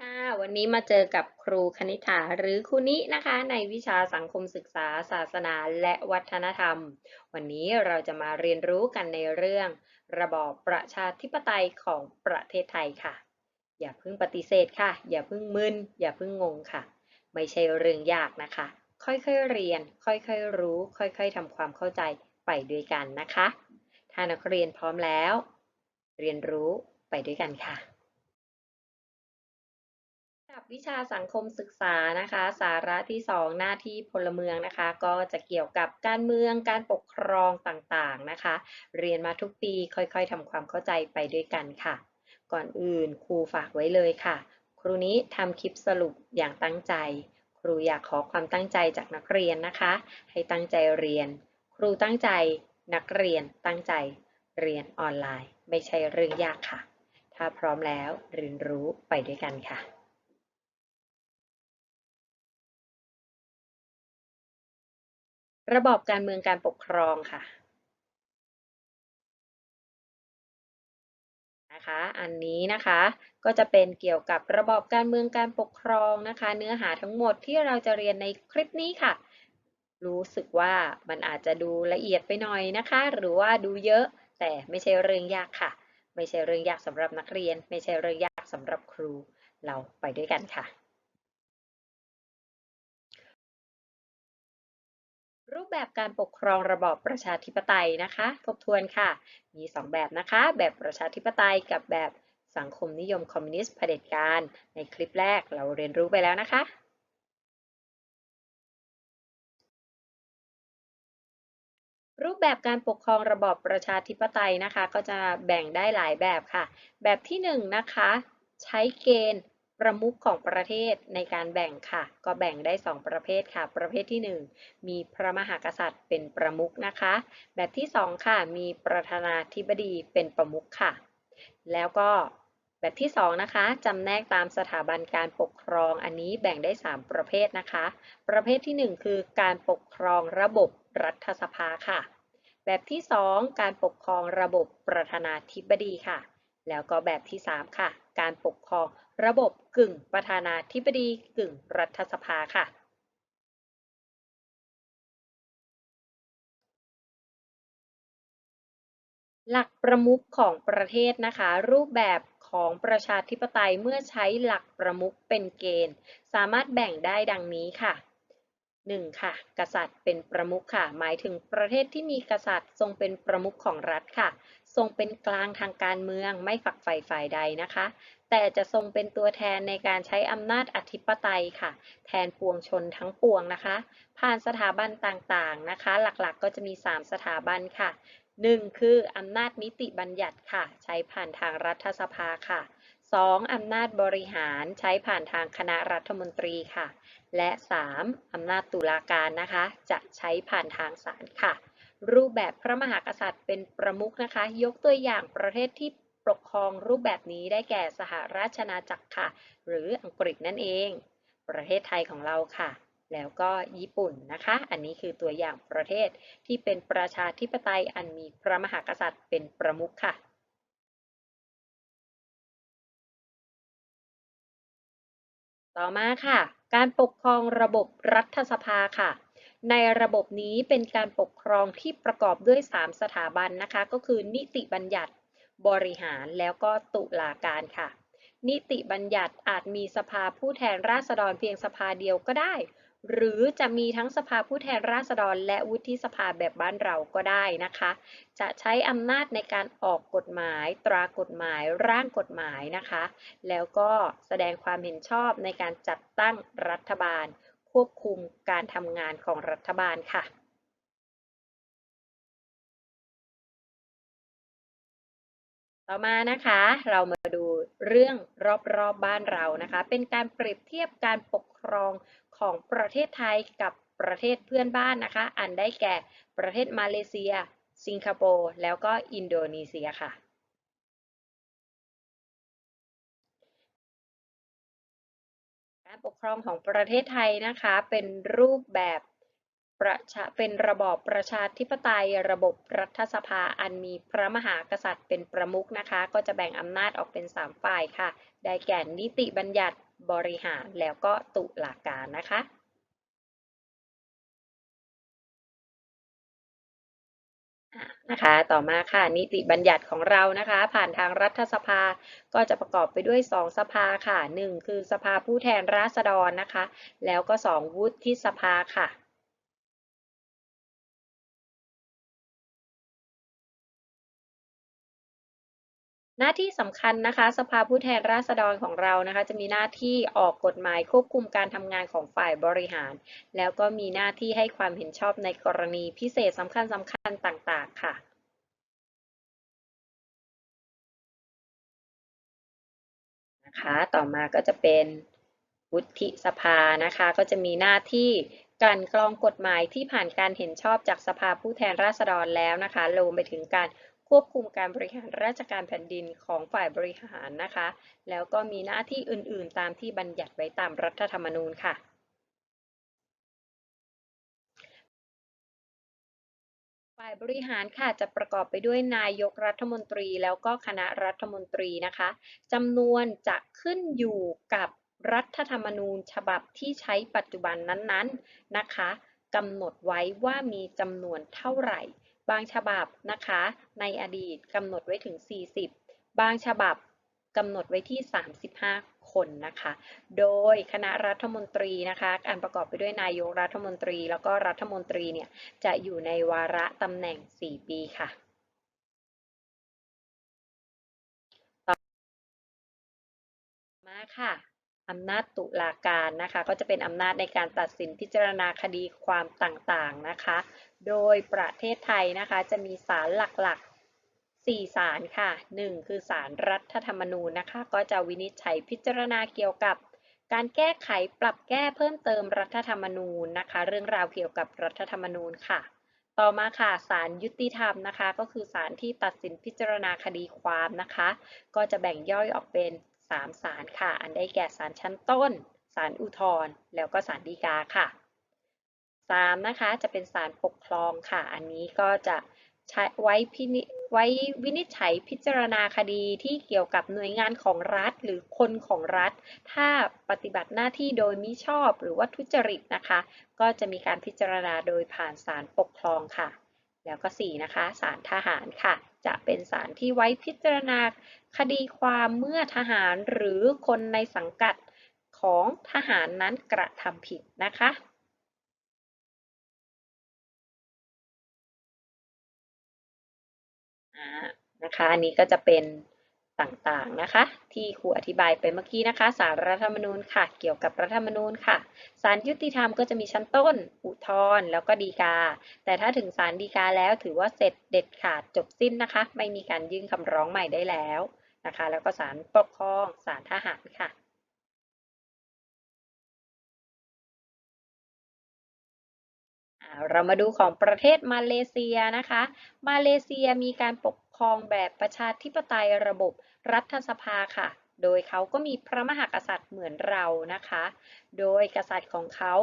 ค่ะวันนี้มาเจอกับครูคณิษฐาหรือครูนินะคะ ในวิชาสังคมศึกษา ศาสนาและวัฒนธรรม วันนี้เราจะมาเรียนรู้กันในเรื่อง ระบอบประชาธิปไตยของประเทศไทยค่ะ อย่าเพิ่งปฏิเสธค่ะ อย่าเพิ่งมึนอย่าเพิ่งงงค่ะ ไม่ใช่เรื่องยากนะคะ ค่อยๆเรียน ค่อยๆรู้ ค่อยๆทำความเข้าใจไปด้วยกันนะคะ ถ้านักเรียนพร้อมแล้ว เรียนรู้ไปด้วยกันค่ะ วิชาสังคมศึกษานะคะ สาระที่ 2 หน้าที่พลเมืองนะคะ ก็จะเกี่ยวกับการเมืองการปกครองต่างๆนะคะ เรียนมาทุกปีค่อยๆทำความเข้าใจไปด้วยกันค่ะ ก่อนอื่นครูฝากไว้เลยค่ะ ครูนี้ทำคลิปสรุปอย่างตั้งใจ ครูอยากขอความตั้งใจจากนักเรียนนะคะ ให้ตั้งใจเรียน ครูตั้งใจนักเรียนตั้งใจเรียนออนไลน์ ไม่ใช่เรื่องยากค่ะ ถ้าพร้อมแล้วเรียนรู้ไปด้วยกันค่ะ ระบอบการเมืองการปกครองค่ะนะคะอันนี้นะคะก็จะเป็นเกี่ยวกับระบอบการเมืองการปกครองนะคะ เนื้อหาทั้งหมดที่เราจะเรียนในคลิปนี้ค่ะ รู้สึกว่ามันอาจจะดูละเอียดไปหน่อยนะคะ หรือว่าดูเยอะแต่ไม่ใช่เรื่องยากค่ะ ไม่ใช่เรื่องยากสำหรับนักเรียน ไม่ใช่เรื่องยากสำหรับครูเราไปด้วยกันค่ะ รูปแบบการปกครองระบอบประชาธิปไตยนะคะ ทบทวนค่ะ มี 2 แบบนะคะ แบบประชาธิปไตยกับแบบสังคมนิยมคอมมิวนิสต์เผด็จการ ในคลิปแรกเราเรียนรู้ไปแล้วนะคะ รูปแบบการปกครองระบอบประชาธิปไตยนะคะ ก็จะแบ่งได้หลายแบบค่ะ แบบที่1นนะคะ ใช้เกณฑ์ ประมุขของประเทศในการแบ่งค่ะ ก็แบ่งได้ 2 ประเภทค่ะ ประเภทที่ 1 มีพระมหากษัตริย์เป็นประมุขนะคะ แบบที่ 2 ค่ะ มีประธานาธิบดีเป็นประมุขค่ะ แล้วก็แบบที่ 2 นะคะจำแนกตามสถาบันการปกครองอันนี้แบ่งได้ 3 ประเภทนะคะ ประเภทที่ 1 คือการปกครองระบบรัฐสภาค่ะ แบบที่ 2 การปกครองระบบประธานาธิบดีค่ะ แล้วก็แบบที่ 3 ค่ะ การปกครอง ระบบกึ่งประธานาธิบดีกึ่งรัฐสภาค่ะ หลักประมุขของประเทศนะคะ รูปแบบของประชาธิปไตยเมื่อใช้หลักประมุขเป็นเกณฑ์ สามารถแบ่งได้ดังนี้ค่ะ 1. ค่ะ กษัตริย์เป็นประมุขค่ะ หมายถึงประเทศที่มีกษัตริย์ทรงเป็นประมุขของรัฐค่ะ ทรงเป็นกลางทางการเมืองไม่ฝักใฝ่ฝ่ายใดนะคะ แต่จะทรงเป็นตัวแทนในการใช้อำนาจอธิปไตยค่ะ แทนปวงชนทั้งปวงนะคะ ผ่านสถาบันต่างๆนะคะ หลักๆก็จะมี 3 สถาบันค่ะ 1. คืออำนาจนิติบัญญัติค่ะ ใช้ผ่านทางรัฐสภาค่ะ 2. อำนาจบริหารใช้ผ่านทางคณะรัฐมนตรีค่ะ และ 3. อำนาจตุลาการนะคะ จะใช้ผ่านทางศาลค่ะ รูปแบบพระมหากษัตริย์เป็นประมุขนะคะ ยกตัวอย่างประเทศที่ปกครองรูปแบบนี้ได้แก่สหราชอาณาจักรค่ะ หรืออังกฤษนั่นเอง ประเทศไทยของเราค่ะ แล้วก็ญี่ปุ่นนะคะ อันนี้คือตัวอย่างประเทศที่เป็นประชาธิปไตยอันมีพระมหากษัตริย์เป็นประมุขค่ะต่อมาค่ะ การปกครองระบบรัฐสภาค่ะ ในระบบนี้เป็นการปกครองที่ประกอบด้วย 3 สถาบันนะคะ ก็คือนิติบัญญัติบริหารแล้วก็ตุลาการค่ะ นิติบัญญัติอาจมีสภาผู้แทนราษฎรเพียงสภาเดียวก็ได้ หรือจะมีทั้งสภาผู้แทนราษฎร และวุฒิสภาแบบบ้านเราก็ได้นะคะ จะใช้อำนาจในการออกกฎหมาย ตรากฎหมาย ร่างกฎหมายนะคะ แล้วก็แสดงความเห็นชอบในการจัดตั้งรัฐบาล ควบคุมการทำงานของรัฐบาลค่ะต่อมานะคะเรามาดูเรื่องรอบๆบบ้านเรานะคะ เป็นการเปรียบเทียบการปกครองของประเทศไทยกับประเทศเพื่อนบ้านนะคะ อันได้แก่ประเทศมาเลเซีย สิงคโปร์แล้วก็อินโดนีเซียค่ะ ปกครองของประเทศไทยนะคะ เป็นรูปแบบประชาเป็นระบอบประชาธิปไตยระบบรัฐสภาอันมีพระมหากษัตริย์เป็นประมุขนะคะ ก็จะแบ่งอำนาจออกเป็น 3 ฝ่ายค่ะ ได้แก่นิติบัญญัติบริหารแล้วก็ตุลาการนะคะ นะคะ ต่อมาค่ะนิติบัญญัติของเรานะคะ ผ่านทางรัฐสภาก็จะประกอบไปด้วย 2 สภาค่ะ 1 คือสภาผู้แทนราษฎรนะคะ แล้วก็ 2 วุฒิสภาค่ะ หน้าที่สำคัญนะคะ สภาผู้แทนราษฎรของเรานะคะ จะมีหน้าที่ออกกฎหมายควบคุมการทำงานของฝ่ายบริหาร แล้วก็มีหน้าที่ให้ความเห็นชอบในกรณีพิเศษสำคัญสำคัญต่าง ๆ ค่ะนะคะต่อมาก็จะเป็นวุฒิสภานะคะ ก็จะมีหน้าที่กลั่นกรองกฎหมายที่ผ่านการเห็นชอบจากสภาผู้แทนราษฎรแล้วนะคะรวมไปถึงการ ควบคุมการบริหารราชการแผ่นดินของฝ่ายบริหารนะคะ แล้วก็มีหน้าที่อื่นๆ ตามที่บัญญัติไว้ตามรัฐธรรมนูญค่ะฝ่ายบริหารค่ะจะประกอบไปด้วยนายกรัฐมนตรีแล้วก็คณะรัฐมนตรีนะคะจำนวนจะขึ้นอยู่กับรัฐธรรมนูญฉบับที่ใช้ปัจจุบันนั้นๆนะคะกำหนดไว้ว่ามีจำนวนเท่าไหร่ บางฉบับนะคะ ในอดีตกำหนดไว้ถึง 40 บางฉบับกำหนดไว้ที่ 35 คนนะคะ โดยคณะรัฐมนตรีนะคะการประกอบไปด้วยนายกรัฐมนตรี แล้วก็รัฐมนตรีเนี่ยจะอยู่ในวาระตำแหน่ง 4 ปีค่ะมาค่ะ อำนาจตุลาการนะคะ ก็จะเป็นอำนาจในการตัดสินพิจารณาคดีความต่างๆนะคะ โดยประเทศไทยนะคะจะมีศาลหลักๆ 4 ศาลค่ะ 1 คือศาลรรัฐธรรมนูญนะคะ ก็จะวินิจฉัยพิจารณาเกี่ยวกับ การแก้ไขปรับแก้เพิ่มเติมรัฐธรรมนูญนะคะ เรื่องราวเกี่ยวกับรัฐธรรมนูญค่ะ ต่อมาค่ะศาลยุติธรรมนะคะ ก็คือศาลที่ตัดสินพิจารณาคดีความนะคะ ก็จะแบ่งย่อยออกเป็น 3 ศาลค่ะ อันได้แก่ศาลชั้นต้น ศาลอุทธรณ์ แล้วก็ศาลฎีกาค่ะ 3 นะคะ จะเป็นศาลปกครองค่ะ อันนี้ก็จะใช้ไว้พินิไว้วินิจฉัยพิจารณาคดีที่เกี่ยวกับหน่วยงานของรัฐหรือคนของรัฐ ถ้าปฏิบัติหน้าที่โดยมิชอบหรือว่าทุจริตนะคะ ก็จะมีการพิจารณาโดยผ่านศาลปกครองค่ะ แล้วก็ 4 นะคะศาลทหารค่ะ จะเป็นศาลที่ไว้พิจารณาคดีความเมื่อทหารหรือคนในสังกัดของทหารนั้นกระทำผิดนะคะนะคะอันนี้ก็จะเป็น ต่างๆนะคะ ที่ครูอธิบายไปเมื่อกี้นะคะสารรัฐธรรมนูญค่ะ เกี่ยวกับรัฐธรรมนูญค่ะศาลยุติธรรมก็จะมีชั้นต้น อุทธรณ์แล้วก็ฎีกา แต่ถ้าถึงศาลฎีกาแล้วถือว่าเสร็จเด็ดขาดจบสิ้นนะคะ ไม่มีการยื่นคำร้องใหม่ได้แล้วนะคะ แล้วก็ศาลปกครองศาลทหารค่ะเรามาดูของประเทศมาเลเซียนะคะ มาเลเซียมีการปก ครองแบบประชาธิปไตยระบบรัฐสภาค่ะ โดยเขาก็มีพระมหากษัตริย์เหมือนเรานะคะ โดยกษัตริย์ของเขา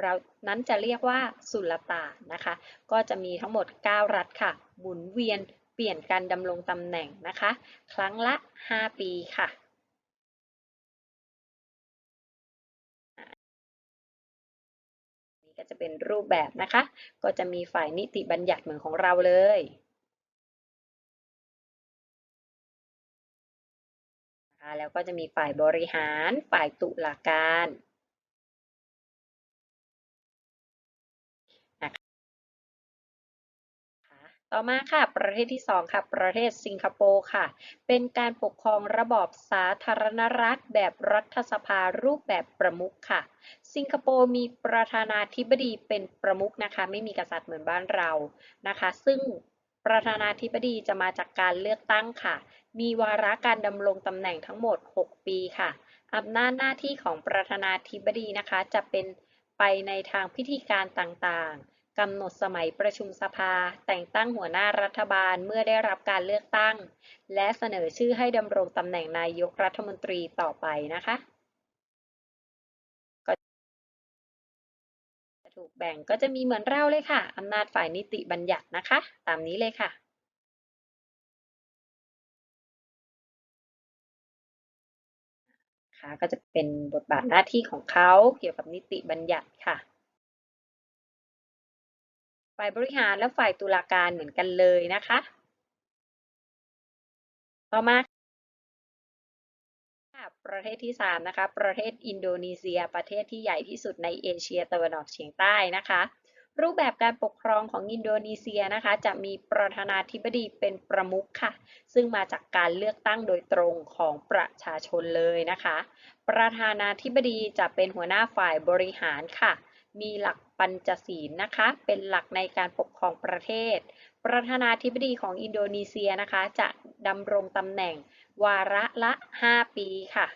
เรานั้นจะเรียกว่าสุลต่านนะคะ ก็จะมีทั้งหมด 9 รัฐค่ะ หมุนเวียนเปลี่ยนการดำรงตำแหน่งนะคะ ครั้งละ 5 ปีค่ะก็จะเป็นรูปแบบนะคะ ก็จะมีฝ่ายนิติบัญญัติเหมือนของเราเลย แล้วก็จะมีฝ่ายบริหาร ฝ่ายตุลาการต่อมาค่ะ ประเทศที่ 2 ค่ะ ประเทศสิงคโปร์ค่ะ เป็นการปกครองระบอบสาธารณรัฐแบบรัฐสภารูปแบบประมุขค่ะ สิงคโปร์มีประธานาธิบดีเป็นประมุขนะคะ ไม่มีกษัตริย์เหมือนบ้านเรานะคะ ซึ่งประธานาธิบดีจะมาจากการเลือกตั้งค่ะ มีวาระการดำรงตำแหน่งทั้งหมด 6 ปีค่ะอำนาจหน้าที่ของประธานาธิบดีนะคะ จะเป็นไปในทางพิธีการต่างๆกำหนดสมัยประชุมสภา แต่งตั้งหัวหน้ารัฐบาลเมื่อได้รับการเลือกตั้ง และเสนอชื่อให้ดำรงตำแหน่งนายกรัฐมนตรีต่อไปนะคะก็ถูกแบ่งก็จะมีเหมือนเราเลยค่ะ อำนาจฝ่ายนิติบัญญัตินะคะ ตามนี้เลยค่ะ นะคะก็จะเป็นบทบาทหน้าที่ของเขาเกี่ยวกับนิติบัญญัติค่ะ ฝ่ายบริหารและฝ่ายตุลาการเหมือนกันเลยนะคะ ต่อมาประเทศที่ 3 นะคะ ประเทศอินโดนีเซีย ประเทศที่ใหญ่ที่สุดในเอเชียตะวันออกเฉียงใต้นะคะ รูปแบบการปกครองของอินโดนีเซียนะคะ จะมีประธานาธิบดีเป็นประมุขค่ะ ซึ่งมาจากการเลือกตั้งโดยตรงของประชาชนเลยนะคะ ประธานาธิบดีจะเป็นหัวหน้าฝ่ายบริหารค่ะ มีหลักปัญจศีลนะคะ เป็นหลักในการปกครองประเทศ ประธานาธิบดีของอินโดนีเซียนะคะ จะดำรงตำแหน่งวาระละ 5 ปีค่ะ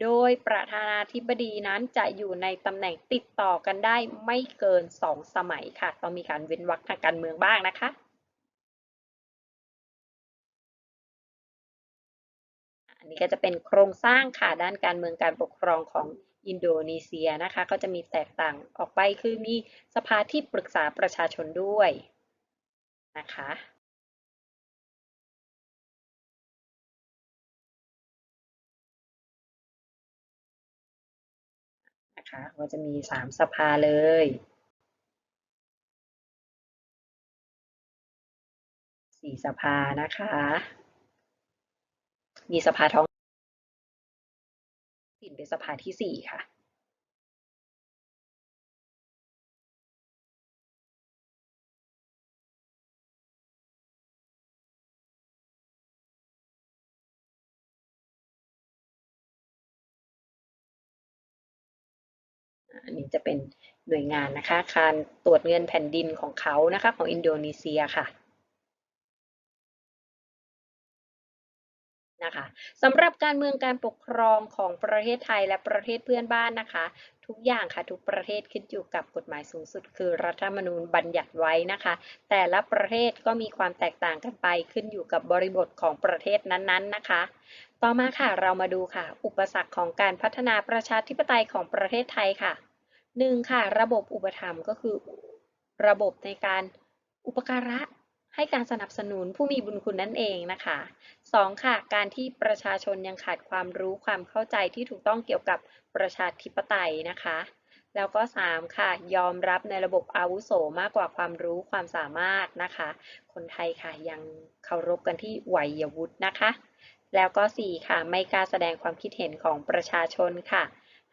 โดยประธานาธิบดีนั้นจะอยู่ในตำแหน่งติดต่อกันได้ไม่เกิน 2 สมัยค่ะ ต้องมีการเว้นวรรคทางการเมืองบ้างนะคะอันนี้ก็จะเป็นโครงสร้างค่ะด้านการเมืองการปกครองของอินโดนีเซียนะคะ ก็จะมีแตกต่างออกไปคือมีสภาที่ปรึกษาประชาชนด้วยนะคะ นะคะก็จะมีสามสภาเลยสี่สภานะคะ มีสภาท้องถิ่นเป็นสภาที่สี่ค่ะ อันนี้จะเป็นหน่วยงานนะคะ การตรวจเงินแผ่นดินของเขานะคะ ของอินโดนีเซียค่ะนะคะสำหรับการเมืองการปกครองของประเทศไทยและประเทศเพื่อนบ้านนะคะ ทุกอย่างค่ะทุกประเทศขึ้นอยู่กับกฎหมายสูงสุด คือรัฐธรรมนูญบัญญัติไว้นะคะ แต่ละประเทศก็มีความแตกต่างกันไปขึ้นอยู่กับบริบทของประเทศนั้นๆนะคะ ต่อมาค่ะเรามาดูค่ะ อุปสรรคของการพัฒนาประชาธิปไตยของประเทศไทยค่ะ หนึ่งค่ะ ระบบอุปถัมภ์ก็คือ ระบบในการอุปการะให้การสนับสนุนผู้มีบุญคุณนั่นเองนะคะ 2. ค่ะ การที่ประชาชนยังขาดความรู้ความเข้าใจที่ถูกต้องเกี่ยวกับประชาธิปไตยนะคะ แล้วก็ 3. ค่ะ ยอมรับในระบบอาวุโสมากกว่าความรู้ความสามารถนะคะ คนไทยค่ะยังเคารพกันที่วัยวุฒินะคะ แล้วก็ 4. ค่ะ ไม่กล้าแสดงความคิดเห็นของประชาชนค่ะ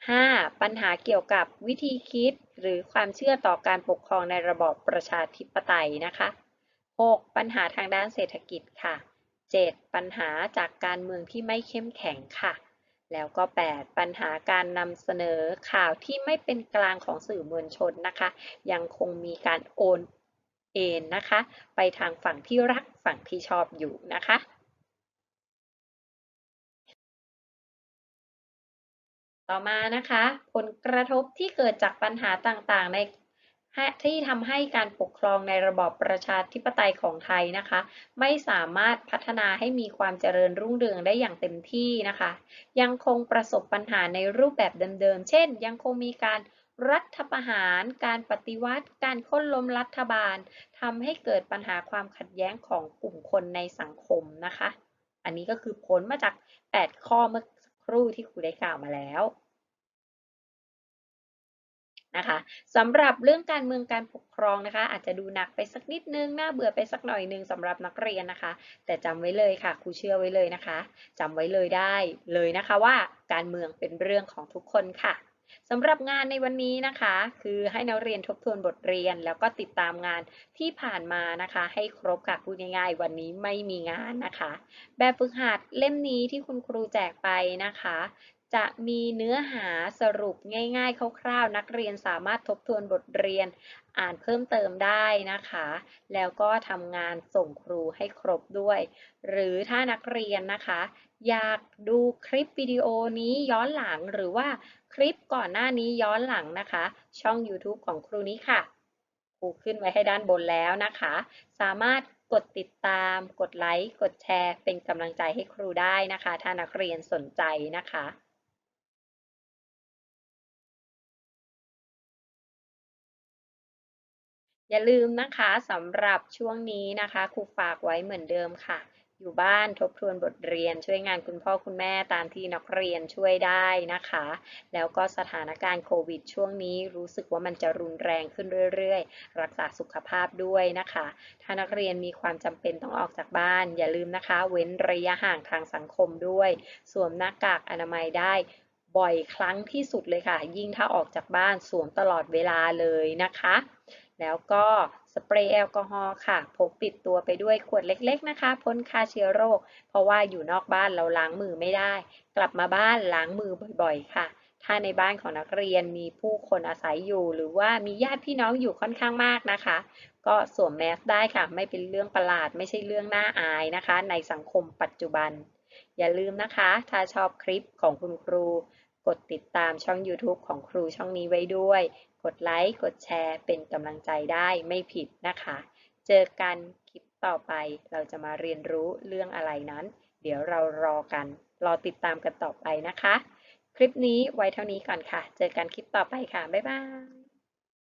5. ปัญหาเกี่ยวกับวิธีคิดหรือความเชื่อต่อการปกครองในระบอบประชาธิปไตยนะคะ 6. ปัญหาทางด้านเศรษฐกิจค่ะ 7. ปัญหาจากการเมืองที่ไม่เข้มแข็งค่ะ แล้วก็ 8. ปัญหาการนำเสนอข่าวที่ไม่เป็นกลางของสื่อมวลชนนะคะ ยังคงมีการโอนเอ็นนะคะ ไปทางฝั่งที่รักฝั่งที่ชอบอยู่นะคะ ต่อมานะคะ ผลกระทบที่เกิดจากปัญหาต่างๆ ในที่ทำให้การปกครองในระบอบประชาธิปไตยของไทยนะคะ ไม่สามารถพัฒนาให้มีความเจริญรุ่งเรืองได้อย่างเต็มที่นะคะ ยังคงประสบปัญหาในรูปแบบเดิมๆ เช่น ยังคงมีการรัฐประหาร การปฏิวัติ การค้นล้มรัฐบาลทำให้เกิดปัญหาความขัดแย้งของกลุ่มคนในสังคมนะคะ อันนี้ก็คือผลมาจาก 8 ข้อเมื่อ ครู่ที่ครูได้กล่าวมาแล้วนะคะสำหรับเรื่องการเมืองการปกครองนะคะ อาจจะดูหนักไปสักนิดนึงน่าเบื่อไปสักหน่อยนึงสำหรับนักเรียนนะคะ แต่จำไว้เลยค่ะครูเชื่อไว้เลยนะคะจำไว้เลยได้เลยนะคะว่าการเมืองเป็นเรื่องของทุกคนค่ะ สำหรับงานในวันนี้นะคะ คือให้นักเรียนทบทวนบทเรียน แล้วก็ติดตามงานที่ผ่านมานะคะ ให้ครบค่ะพูดง่ายๆ วันนี้ไม่มีงานนะคะ แบบฝึกหัดเล่มนี้ที่คุณครูแจกไปนะคะ จะมีเนื้อหาสรุปง่ายๆ คร่าวๆ นักเรียนสามารถทบทวนบทเรียนอ่านเพิ่มเติมได้นะคะ แล้วก็ทำงานส่งครูให้ครบด้วย หรือถ้านักเรียนนะคะ อยากดูคลิปวิดีโอนี้ย้อนหลังหรือว่า ลิปก่อนหน้านี้ย้อนหลังนะคะ ช่อง YouTube ของครูนี้ค่ะ ครูขึ้นไว้ให้ด้านบนแล้วนะคะ สามารถกดติดตาม กดไลค์ กดแชร์ เป็นกำลังใจให้ครูได้นะคะ ถ้านักเรียนสนใจนะคะอย่าลืมนะคะสำหรับช่วงนี้นะคะครูฝากไว้เหมือนเดิมค่ะ อยู่บ้านทบทวนบทเรียนช่วยงานคุณพ่อคุณแม่ตามที่นักเรียนช่วยได้นะคะ แล้วก็สถานการณ์โควิดช่วงนี้รู้สึกว่ามันจะรุนแรงขึ้นเรื่อยๆ รักษาสุขภาพด้วยนะคะ ถ้านักเรียนมีความจำเป็นต้องออกจากบ้าน อย่าลืมนะคะ เว้นระยะห่างทางสังคมด้วย สวมหน้ากากอนามัยได้บ่อยครั้งที่สุดเลยค่ะ ยิ่งถ้าออกจากบ้านสวมตลอดเวลาเลยนะคะ แล้วก็สเปรย์แอลกอฮอล์ค่ะ พกติดตัวไปด้วยขวดเล็กๆนะคะพ่นฆ่าเชื้อโรค เพราะว่าอยู่นอกบ้านเราล้างมือไม่ได้ กลับมาบ้านล้างมือบ่อยๆ ค่ะ ถ้าในบ้านของนักเรียนมีผู้คนอาศัยอยู่ หรือว่ามีญาติพี่น้องอยู่ค่อนข้างมากนะคะ ก็สวมแมสได้ค่ะ ไม่เป็นเรื่องประหลาด ไม่ใช่เรื่องน่าอายนะคะ ในสังคมปัจจุบัน อย่าลืมนะคะ ถ้าชอบคลิปของคุณครู กดติดตามช่อง YouTube ของครูช่องนี้ไว้ด้วย กดไลค์ กดแชร์เป็นกำลังใจได้ไม่ผิดนะคะ เจอกันคลิปต่อไปเราจะมาเรียนรู้เรื่องอะไรนั้น เดี๋ยวเรารอกัน รอติดตามกันต่อไปนะคะ คลิปนี้ไว้เท่านี้ก่อนค่ะ เจอกันคลิปต่อไปค่ะ บ๊ายบาย